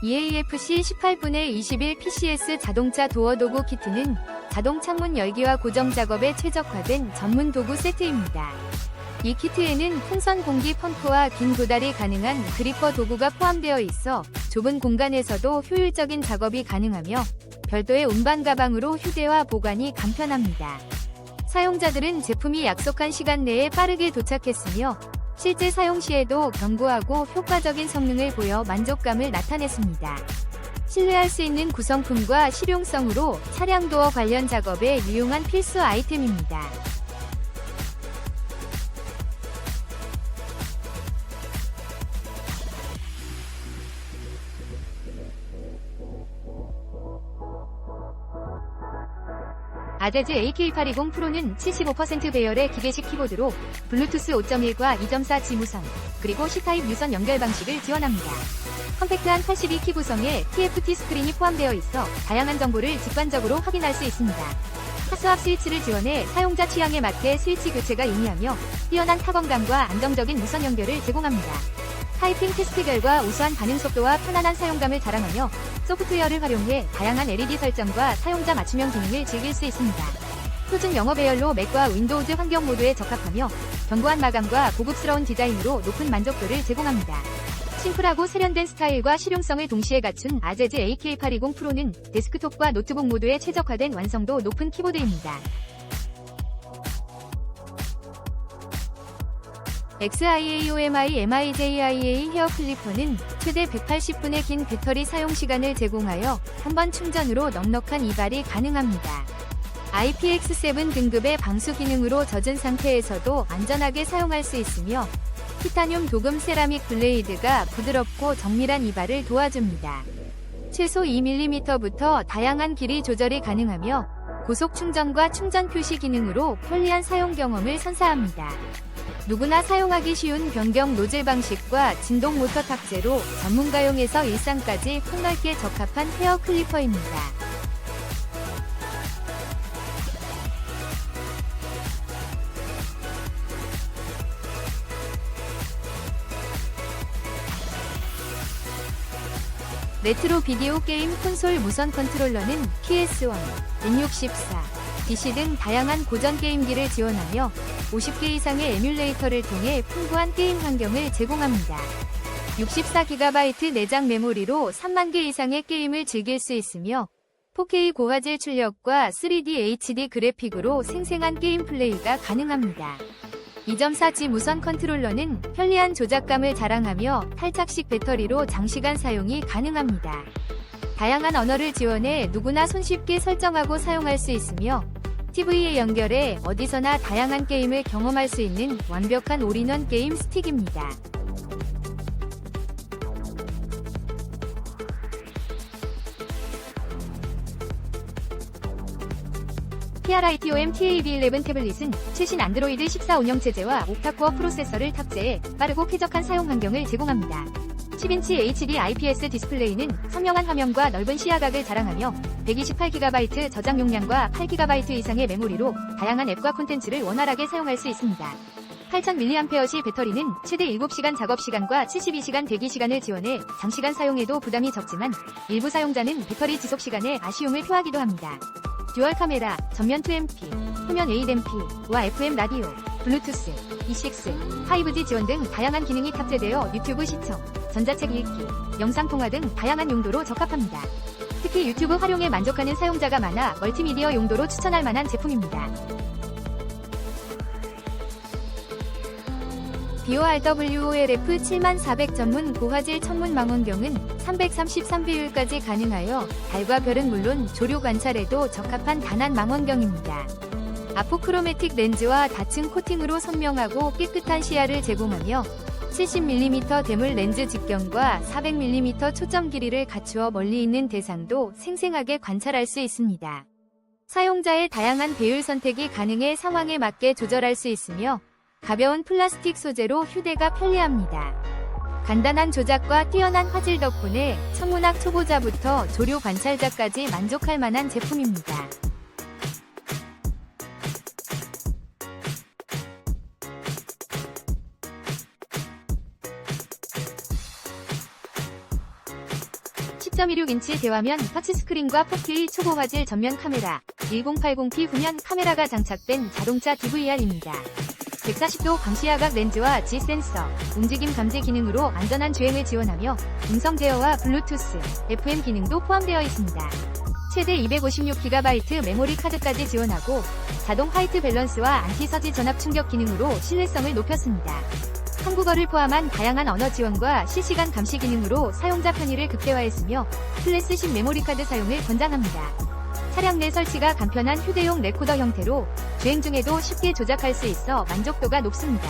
EAFC 18분의 21 PCS 자동차 도어 도구 키트는 자동 창문 열기와 고정 작업에 최적화된 전문 도구 세트입니다. 이 키트에는 풍선 공기 펌프와 긴 도달이 가능한 그리퍼 도구가 포함되어 있어 좁은 공간에서도 효율적인 작업이 가능하며 별도의 운반 가방으로 휴대와 보관이 간편합니다. 사용자들은 제품이 약속한 시간 내에 빠르게 도착했으며 실제 사용 시에도 견고하고 효과적인 성능을 보여 만족감을 나타냈습니다. 신뢰할 수 있는 구성품과 실용성으로 차량 도어 관련 작업에 유용한 필수 아이템입니다. 아제즈 AK820 프로는 75% 배열의 기계식 키보드로 블루투스 5.1과 2.4 지무선, 그리고 C타입 유선 연결 방식을 지원합니다. 컴팩트한 82키 구성에 TFT 스크린이 포함되어 있어 다양한 정보를 직관적으로 확인할 수 있습니다. 하수압 스위치를 지원해 사용자 취향에 맞게 스위치 교체가 용이하며 뛰어난 타건감과 안정적인 무선 연결을 제공합니다. 타이핑 테스트 결과 우수한 반응 속도와 편안한 사용감을 자랑하며 소프트웨어를 활용해 다양한 LED 설정과 사용자 맞춤형 기능을 즐길 수 있습니다. 표준 영어 배열로 맥과 윈도우즈 환경 모드에 적합하며 견고한 마감과 고급스러운 디자인으로 높은 만족도를 제공합니다. 심플하고 세련된 스타일과 실용성을 동시에 갖춘 아제즈 AK820 프로는 데스크톱과 노트북 모두에 최적화된 완성도 높은 키보드입니다. XIAOMI MIJIA 헤어 클리퍼는 최대 180분의 긴 배터리 사용 시간을 제공하여 한 번 충전으로 넉넉한 이발이 가능합니다. IPX7 등급의 방수 기능으로 젖은 상태에서도 안전하게 사용할 수 있으며 티타늄 도금 세라믹 블레이드가 부드럽고 정밀한 이발을 도와줍니다. 최소 2mm부터 다양한 길이 조절이 가능하며 고속 충전과 충전 표시 기능으로 편리한 사용 경험을 선사합니다. 누구나 사용하기 쉬운 변경 노즐 방식과 진동 모터 탑재로 전문가용에서 일상까지 폭넓게 적합한 헤어 클리퍼입니다. 레트로 비디오 게임 콘솔 무선 컨트롤러는 PS1, N64, PC 등 다양한 고전 게임기를 지원하며 50개 이상의 에뮬레이터를 통해 풍부한 게임 환경을 제공합니다. 64GB 내장 메모리로 3만 개 이상의 게임을 즐길 수 있으며 4K 고화질 출력과 3D HD 그래픽으로 생생한 게임 플레이가 가능합니다. 2.4G 무선 컨트롤러는 편리한 조작감을 자랑하며 탈착식 배터리로 장시간 사용이 가능합니다. 다양한 언어를 지원해 누구나 손쉽게 설정하고 사용할 수 있으며 TV에 연결해 어디서나 다양한 게임을 경험할 수 있는 완벽한 올인원 게임 스틱입니다. PRITOM TAB11 태블릿은 최신 안드로이드 14 운영체제와 옥타코어 프로세서를 탑재해 빠르고 쾌적한 사용 환경을 제공합니다. 10인치 HD IPS 디스플레이는 선명한 화면과 넓은 시야각을 자랑하며 128GB 저장 용량과 8GB 이상의 메모리로 다양한 앱과 콘텐츠를 원활하게 사용할 수 있습니다. 8000mAh 배터리는 최대 7시간 작업시간과 72시간 대기시간을 지원해 장시간 사용해도 부담이 적지만 일부 사용자는 배터리 지속시간에 아쉬움을 표하기도 합니다. 듀얼 카메라, 전면 2MP, 후면 ADMP와 FM 라디오, 블루투스, E6, 5G 지원 등 다양한 기능이 탑재되어 유튜브 시청, 전자책 읽기, 영상 통화 등 다양한 용도로 적합합니다. 특히 유튜브 활용에 만족하는 사용자가 많아 멀티미디어 용도로 추천할 만한 제품입니다. BORWOLF 7400 전문 고화질 천문 망원경은 333비율까지 가능하여 달과 별은 물론 조류 관찰에도 적합한 단한 망원경입니다. 아포크로매틱 렌즈와 다층 코팅으로 선명하고 깨끗한 시야를 제공하며 70mm 대물 렌즈 직경과 400mm 초점 길이를 갖추어 멀리 있는 대상도 생생하게 관찰할 수 있습니다. 사용자의 다양한 배율 선택이 가능해 상황에 맞게 조절할 수 있으며 가벼운 플라스틱 소재로 휴대가 편리합니다. 간단한 조작과 뛰어난 화질 덕분에 천문학 초보자부터 조류 관찰자까지 만족할 만한 제품입니다. 10.16인치 대화면 터치스크린과 4K 초고 화질 전면 카메라, 1080p 후면 카메라가 장착된 자동차 DVR입니다. 140도 광시야각 렌즈와 G 센서, 움직임 감지 기능으로 안전한 주행을 지원하며 음성 제어와 블루투스, FM 기능도 포함되어 있습니다. 최대 256GB 메모리 카드까지 지원하고 자동 화이트 밸런스와 안티 서지 전압 충격 기능으로 신뢰성을 높였습니다. 한국어를 포함한 다양한 언어 지원과 실시간 감시 기능으로 사용자 편의를 극대화했으며 10 메모리 카드 사용을 권장합니다. 차량 내 설치가 간편한 휴대용 레코더 형태로 주행 중에도 쉽게 조작할 수 있어 만족도가 높습니다.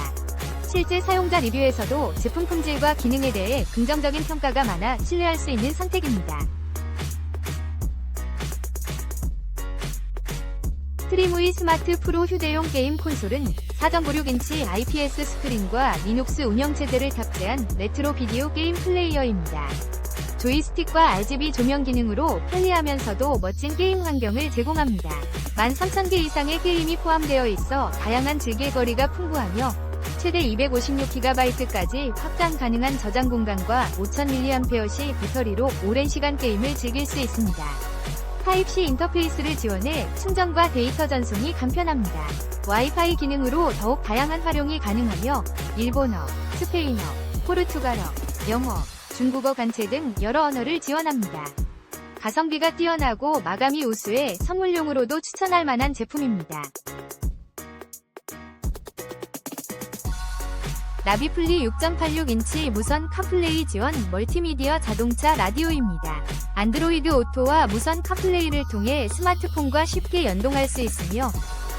실제 사용자 리뷰에서도 제품 품질과 기능에 대해 긍정적인 평가가 많아 신뢰할 수 있는 선택입니다. 트리무이 스마트 프로 휴대용 게임 콘솔은 4.96인치 IPS 스크린과 리눅스 운영체제를 탑재한 레트로 비디오 게임 플레이어입니다. 조이스틱과 RGB 조명 기능으로 편리하면서도 멋진 게임 환경을 제공합니다. 13,000개 이상의 게임이 포함되어 있어 다양한 즐길거리가 풍부하며 최대 256GB까지 확장 가능한 저장 공간과 5000mAh 배터리로 오랜 시간 게임을 즐길 수 있습니다. 타입C 인터페이스를 지원해 충전과 데이터 전송이 간편합니다. 와이파이 기능으로 더욱 다양한 활용이 가능하며 일본어, 스페인어, 포르투갈어, 영어, 중국어 관체 등 여러 언어를 지원합니다. 가성비가 뛰어나고 마감이 우수해 선물용으로도 추천할 만한 제품입니다. 나비플리 6.86인치 무선 카플레이 지원 멀티미디어 자동차 라디오입니다. 안드로이드 오토와 무선 카플레이를 통해 스마트폰과 쉽게 연동할 수 있으며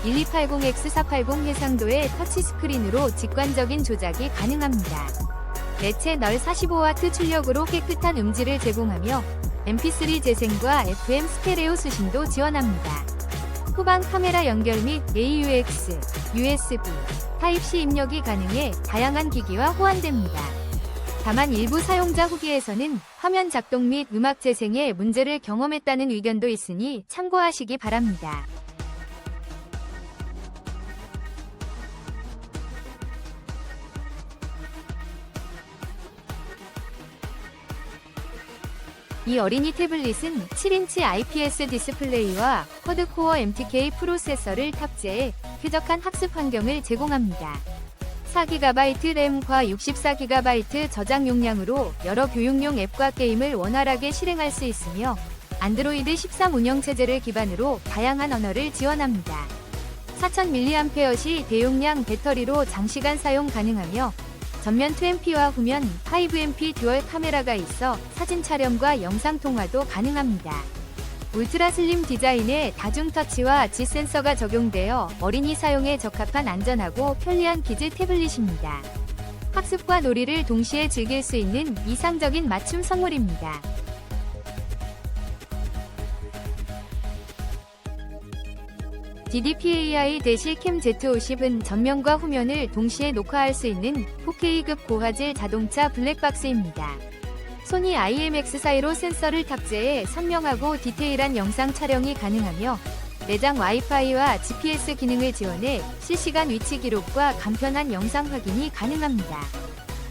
1280X480 해상도의 터치스크린으로 직관적인 조작이 가능합니다. 내채널 45W 출력으로 깨끗한 음질을 제공하며 MP3 재생과 FM 스테레오 수신도 지원합니다. 후방 카메라 연결 및 AUX, USB, 타입C 입력이 가능해 다양한 기기와 호환됩니다. 다만 일부 사용자 후기에서는 화면 작동 및 음악 재생에 문제를 경험했다는 의견도 있으니 참고하시기 바랍니다. 이 어린이 태블릿은 7인치 IPS 디스플레이와 쿼드코어 MTK 프로세서를 탑재해 쾌적한 학습 환경을 제공합니다. 4GB 램과 64GB 저장 용량으로 여러 교육용 앱과 게임을 원활하게 실행할 수 있으며 안드로이드 13 운영체제를 기반으로 다양한 언어를 지원합니다. 4000mAh 대용량 배터리로 장시간 사용 가능하며 전면 2MP와 후면 5MP 듀얼 카메라가 있어 사진 촬영과 영상 통화도 가능합니다. 울트라 슬림 디자인에 다중 터치와 G 센서가 적용되어 어린이 사용에 적합한 안전하고 편리한 키즈 태블릿입니다. 학습과 놀이를 동시에 즐길 수 있는 이상적인 맞춤 선물입니다. DDPAI-캠 Z50은 전면과 후면을 동시에 녹화할 수 있는 4K급 고화질 자동차 블랙박스입니다. 소니 IMX415 센서를 탑재해 선명하고 디테일한 영상 촬영이 가능하며 내장 와이파이와 GPS 기능을 지원해 실시간 위치 기록과 간편한 영상 확인이 가능합니다.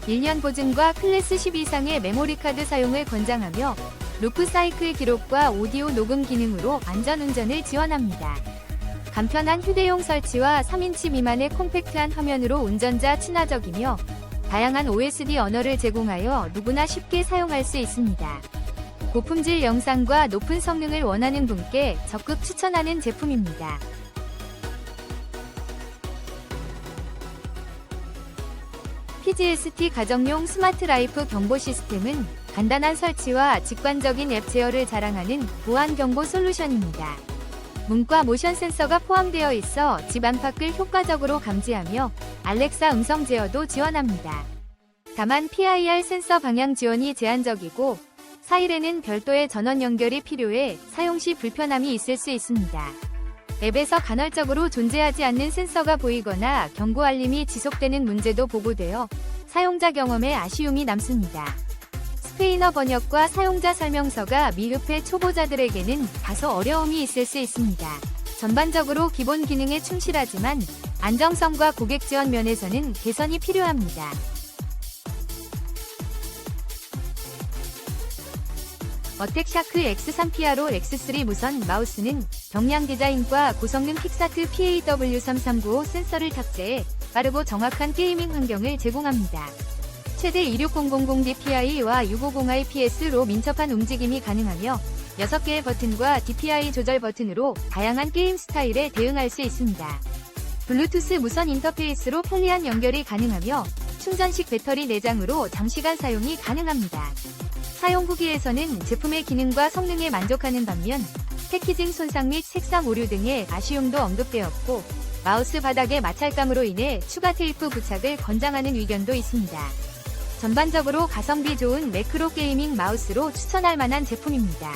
1년 보증과 클래스 10 이상의 메모리 카드 사용을 권장하며 루프 사이클 기록과 오디오 녹음 기능으로 안전 운전을 지원합니다. 간편한 휴대용 설치와 3인치 미만의 콤팩트한 화면으로 운전자 친화적이며 다양한 OSD 언어를 제공하여 누구나 쉽게 사용할 수 있습니다. 고품질 영상과 높은 성능을 원하는 분께 적극 추천하는 제품입니다. PGST 가정용 스마트 라이프 경보 시스템은 간단한 설치와 직관적인 앱 제어를 자랑하는 보안 경보 솔루션입니다. 문과 모션 센서가 포함되어 있어 집 안팎을 효과적으로 감지하며 알렉사 음성 제어도 지원합니다. 다만 PIR 센서 방향 지원이 제한적이고 사일에는 별도의 전원 연결이 필요해 사용 시 불편함이 있을 수 있습니다. 앱에서 간헐적으로 존재하지 않는 센서가 보이거나 경고 알림이 지속되는 문제도 보고되어 사용자 경험에 아쉬움이 남습니다. 스페인어 번역과 사용자 설명서가 미흡해 초보자들에게는 다소 어려움이 있을 수 있습니다. 전반적으로 기본 기능에 충실하지만 안정성과 고객 지원 면에서는 개선이 필요합니다. 어택샤크 X3 피아로 X3 무선 마우스는 경량 디자인과 고성능 픽사트 PAW3395 센서를 탑재해 빠르고 정확한 게이밍 환경을 제공합니다. 최대 26000DPI와 650IPS로 민첩한 움직임이 가능하며 6개의 버튼과 DPI 조절 버튼으로 다양한 게임 스타일에 대응할 수 있습니다. 블루투스 무선 인터페이스로 편리한 연결이 가능하며 충전식 배터리 내장으로 장시간 사용이 가능합니다. 사용 후기에서는 제품의 기능과 성능에 만족하는 반면 패키징 손상 및 색상 오류 등의 아쉬움도 언급되었고 마우스 바닥의 마찰감으로 인해 추가 테이프 부착을 권장하는 의견도 있습니다. 전반적으로 가성비 좋은 매크로 게이밍 마우스로 추천할 만한 제품입니다.